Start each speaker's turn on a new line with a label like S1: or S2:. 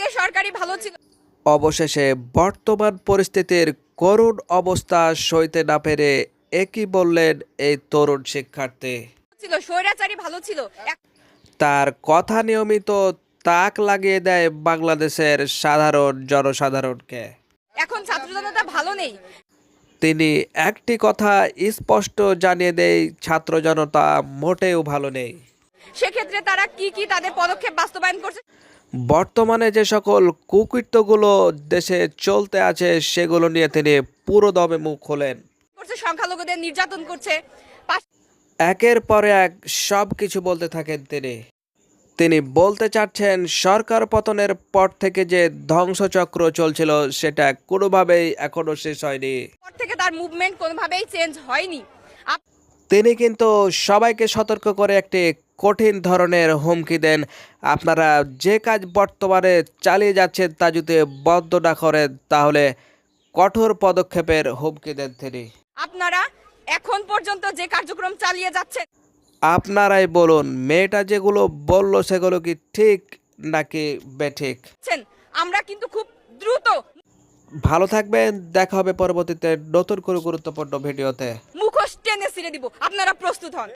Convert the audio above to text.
S1: আগে সরকারি ভালো ছিল।
S2: অবশেষে বর্তমান পরিস্থিতির করুণ অবস্থা সইতে না পেরে একই বললেন এই তরুণ শিক্ষার্থী।
S1: ছিল স্বৈরাচারী ভালো ছিল।
S2: তার কথা নিয়মিত তাক লাগিয়ে দেয় বাংলাদেশের সাধারণ জনসাধারণকে।
S1: এখন ছাত্র জনতা ভালো নেই।
S2: তিনি একটি কথা স্পষ্ট জানিয়ে দেয় ছাত্র জনতা মোটেও ভালো নেই।
S1: সেক্ষেত্রে তারা কি কি তাদের পদক্ষেপ বাস্তবায়ন করছে?
S2: বর্তমানে যে সকল কুকৃত্যগুলো দেশে চলতে আছে সেগুলো নিয়ে তিনি পুরো দমে মুখ খোলেন।
S1: সংখ্যালঘুদের নির্যাতন করছে।
S2: একের পর এক সব কিছু বলতে থাকেন তিনি। তিনি বলতে চাচ্ছেন সরকার পতনের পর থেকে যে ধ্বংসচক্র চলছিল সেটা কোনোভাবেই এখনও শেষ হয়নি।
S1: পর থেকে তার মুভমেন্ট কোনোভাবেই চেঞ্জ হয়নি।
S2: তিনি কিন্তু সবাইকে সতর্ক করে একটি কঠিন ধরনের হুমকি দেন। আপনারা যে কাজ বর্তমানে চালিয়ে যাচ্ছেন তা যদি বন্ধ না করেন তাহলে কঠোর পদক্ষেপের হুমকি দেন তিনি।
S1: আপনারা এখন পর্যন্ত যে কার্যক্রম চালিয়ে যাচ্ছেন
S2: আপনারাই বলুন মেয়েটা যেগুলো বলল সেগুলো কি ঠিক নাকি বেঠিক?
S1: আমরা কিন্তু খুব দ্রুত
S2: ভালো থাকবেন দেখা হবে পরবর্তীতে নতুন করে গুরুত্বপূর্ণ ভিডিওতে।
S1: মুখোশ টেনে ছিঁড়ে দিব। আপনারা প্রস্তুত হন।